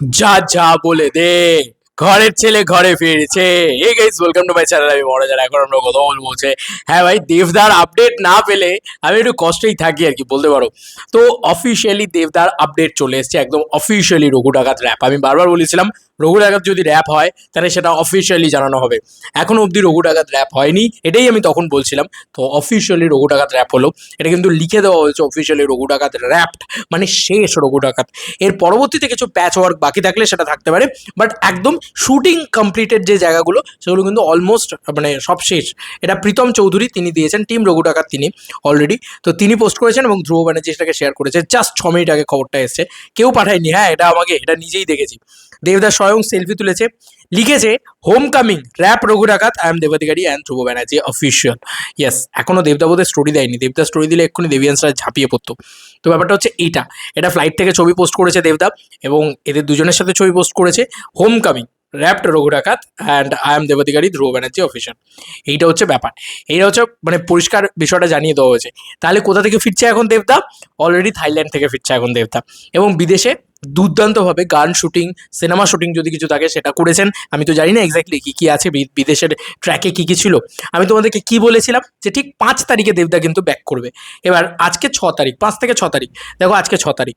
যা যা বলে দে। ঘরের ছেলে ঘরে ফিরেছে। এই guys welcome to my channel আমি বড় যারা এখন আমরা কথা বলব হচ্ছে। হ্যাঁ ভাই, দেবদার আপডেট না পেলে আমি একটু কষ্টেই থাকি আর কি, বলতে পারো। তো অফিসিয়ালি দেবদার আপডেট চলে এসছে, একদম অফিসিয়ালি রঘু ডাকাত র্যাপ আমি বারবার বলেছিলাম রঘু ডাকাত যদি র্যাপ হয়, তাহলে সেটা অফিসিয়ালি জানানো হবে। এখনও অবধি রঘু ডাকাত র্যাপ হয়নি, এটাই আমি তখন বলছিলাম। তো অফিসিয়ালি রঘু ডাকাত র্যাপ হলো। এটা কিন্তু লিখে দেওয়া হয়েছে অফিসিয়ালি রঘু ডাকাত র্যাপড মানে শেষ রঘু ডাকাত। এর পরবর্তীতে কিছু প্যাচ ওয়ার্ক বাকি থাকলে সেটা থাকতে পারে বাট একদম শুটিং কমপ্লিটেড যে জায়গাগুলো, সেগুলো কিন্তু অলমোস্ট মানে সব শেষ। এটা প্রীতম চৌধুরী তিনি দিয়েছেন টিম রঘু ডাকাত তিনি অলরেডি তো তিনি পোস্ট করেছেন এবং ধ্রুব ব্যানার্জি সেটাকে শেয়ার করেছে। জাস্ট ছ মিনিট আগে খবরটা এসছে। কেউ পাঠায়নি হ্যাঁ এটা আমাকে, এটা নিজেই দেখেছি। দেবদাস স্বয়ং সেলফি তুলেছে। লিখেছে home coming rap Raghu Dakat I am Dev Adhikari and Dhruba Banerjee official yes এখনও দেবদা বোধহয় স্টোরি দেয়নি। দেবদা স্টোরি দিলে এক্ষুনি দেবিয়ান্সরা ঝাঁপিয়ে পড়তো। তো ব্যাপারটা হচ্ছে এইটা। এটা ফ্লাইট থেকে ছবি পোস্ট করেছে দেবদা এবং এদের দুজনের সাথে ছবি পোস্ট করেছে home coming wrapped Raghu Dakat and I am Dev Adhikari Dhruba Banerjee official এইটা হচ্ছে ব্যাপার। এইটা হচ্ছে মানে পরিষ্কার বিষয়টা জানিয়ে দেওয়া হয়েছে। তাহলে কোথা থেকে ফিরছে এখন দেবদা? অলরেডি থাইল্যান্ড থেকে ফিরছে এখন দেবদা। এবং বিদেশে দুর্দান্তভাবে গান শুটিং, সিনেমা শুটিং যদি কিছু থাকে সেটা করেছেন। আমি তো জানি না এক্স্যাক্টলি কী কী আছে বিদেশের ট্র্যাকে কী কী ছিল। আমি তোমাদেরকে কি বলেছিলাম যে ঠিক পাঁচ তারিখে দেবদা কিন্তু ব্যাক করবে। এবার আজকে ছ তারিখ, পাঁচ থেকে ছ তারিখ। দেখো আজকে ছ তারিখ,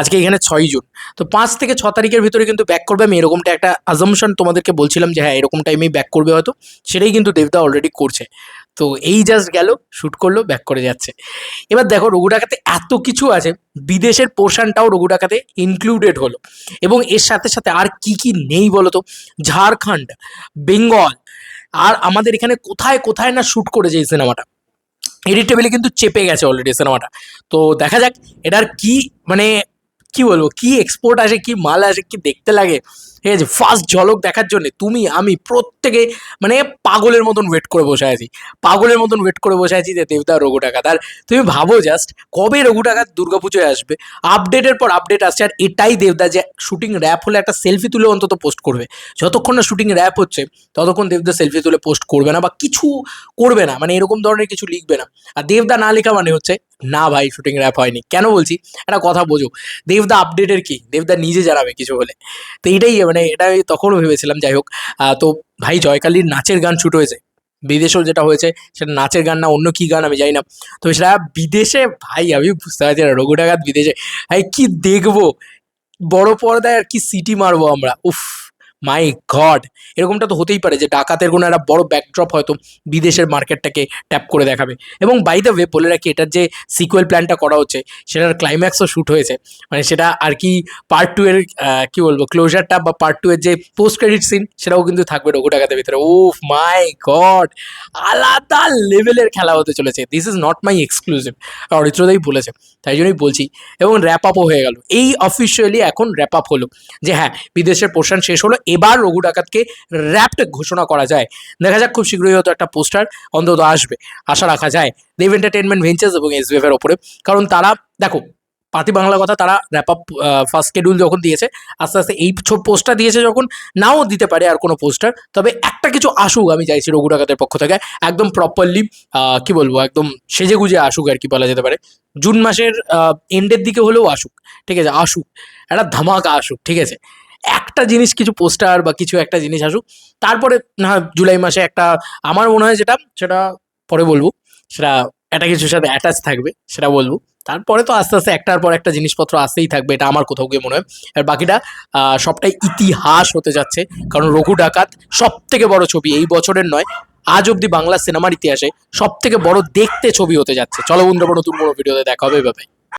আজকে এখানে ছয়ই জুন। তো পাঁচ থেকে ছ তারিখের ভিতরে কিন্তু ব্যাক করবে। আমি এরকমটা একটা আজমশন তোমাদেরকে বলছিলাম যে হ্যাঁ এরকম টাইমেই ব্যাক করবে হয়তো। সেটাই কিন্তু দেবদা অলরেডি করছে। তো এই জাস্ট গেল শ্যুট করল ব্যাক করে যাচ্ছে। এবার দেখো, রঘু ডাকাতে এত কিছু আছে, বিদেশের পোর্শনটাও রঘু ডাকাতে ইনক্লুডেড হলো। এবং এর সাথে সাথে আর কি কি নেই বলো তো ঝাড়খণ্ড, বেঙ্গল, আর আমাদের এখানে কোথায় কোথায় না শ্যুট করেছে এই সিনেমাটা এডিটেবলে কিন্তু চেপে গেছে অলরেডি সিনেমাটা তো দেখা যাক, এটার কি মানে কি বলব, কি এক্সপোর্ট আসে, কি মাল আসে, কি দেখতে লাগে। ঠিক আছে? ফার্স্ট ঝলক দেখার জন্য তুমি, আমি প্রত্যেকে মানে পাগলের মতন ওয়েট করে বসে আছি। পাগলের মতন ওয়েট করে বসে আছি যে দেবদা রঘু ডাকাত আর তুমি ভাবো জাস্ট কবে রঘু ডাকাত দুর্গাপুজোয় আসবে? আপডেটের পর আপডেট আসছে। আর এটাই দেবদা যে শুটিং র্যাপ হলে একটা সেলফি তুলে অন্তত পোস্ট করবে। যতক্ষণ না শুটিং র্যাপ হচ্ছে, ততক্ষণ দেবদা সেলফি তুলে পোস্ট করবে না বা কিছু করবে না। মানে এরকম ধরনের কিছু লিখবে না। আর দেবদা না লেখা মানে হচ্ছে, না ভাই শুটিং র্যাপ হয়নি। কেন বলছি? একটা কথা বোঝো। দেবদা আপডেটের কি? দেবদা নিজে জানাবে কিছু হলে। তো মানে এটা আমি তখনও ভেবেছিলাম, যাই হোক। তো ভাই, জয়কালীর নাচের গান শুট হয়েছে। বিদেশেও যেটা হয়েছে, সেটা নাচের গান না, অন্য কি গান আমি জানি না। তো সেটা বিদেশে, ভাই, আমি বুঝতে পারছি না, রঘুটাঘাত বিদেশে। ভাই, কী দেখব? বড় পর্দায় আর কি সিটি মারবো আমরা? উফ। মাই গড এরকমটা তো হতেই পারে যে ডাকাতের কোনো একটা বড় ব্যাকড্রপ হয়তো বিদেশের মার্কেটটাকে ট্যাপ করে দেখাবে। এবং বাই দ্য ওয়ে বলে রাখি, এটার যে সিকুয়েল প্ল্যানটা করা হচ্ছে, সেটার ক্লাইম্যাক্সও শ্যুট হয়েছে। মানে সেটা আর কি পার্ট টু এর কি বলব ক্লোজারটা বা পার্ট টু এর যে পোস্ট ক্রেডিট সিন সেটাও কিন্তু থাকবে রঘু ডাকাতের ভিতরে। উফ মাই গড আলাদা লেভেলের খেলা হতে চলেছে। This is not my exclusive অরিত্রদাই বলেছে, তাই জন্যই বলছি। এবং র্যাপ আপও হয়ে গেল। এই অফিসিয়ালি এখন র্যাপ আপ হলো। যে হ্যাঁ বিদেশের পোর্শন শেষ হলো এবার রঘু ডাকাতকে র্যাপড ঘোষণা করা যায়। দেখা যাক খুব শীঘ্রই হয়তো একটা পোস্টার অন্তত আসবে। আশা রাখা যায়। দেব এন্টারটেনমেন্ট ভেঞ্চার্স এবং এসবিএফ এর ওপরে। কারণ তারা, দেখো পাতি বাংলা কথা তারা র্যাপ আপ ফার্স্ট শিডিউল যখন দিয়েছে, আস্তে আস্তে এই ছোট পোস্টটা দিয়েছে যখন, নাও দিতে পারে আর কোনো পোস্টার তবে একটা কিছু আসুক, আমি চাইছি রঘু ডাকাতের পক্ষ থেকে। একদম প্রপারলি কি বলব, একদম সেজে গুজে আসুক আর কি বলা যেতে পারে। জুন মাসের এন্ডের দিকে হলেও আসুক। ঠিক আছে, আসুক। একটা ধামাকা আসুক, ঠিক আছে। একটা জিনিস কিছু পোস্টার বা কিছু একটা জিনিস আসুক, তারপরে না জুলাই মাসে একটা, আমার মনে হয় যেটা, সেটা পরে বলব, সেটা একটা কিছুর সাথে অ্যাটাচ থাকবে, সেটা বলব। তারপরে তো আস্তে আস্তে একটার পর একটা জিনিসপত্র আসতেই থাকবে, এটা আমার কোথাও গিয়ে মনে হয়। আর বাকিটা সবটাই ইতিহাস হতে যাচ্ছে, কারণ রঘু ডাকাত সব থেকে বড় ছবি, এই বছরের নয়, আজ অবধি বাংলা সিনেমার ইতিহাসে সব থেকে বড় দেখতে ছবি হতে যাচ্ছে। চলো বন্ধুরা, নতুন বড় ভিডিওতে দেখা হবে এভাবে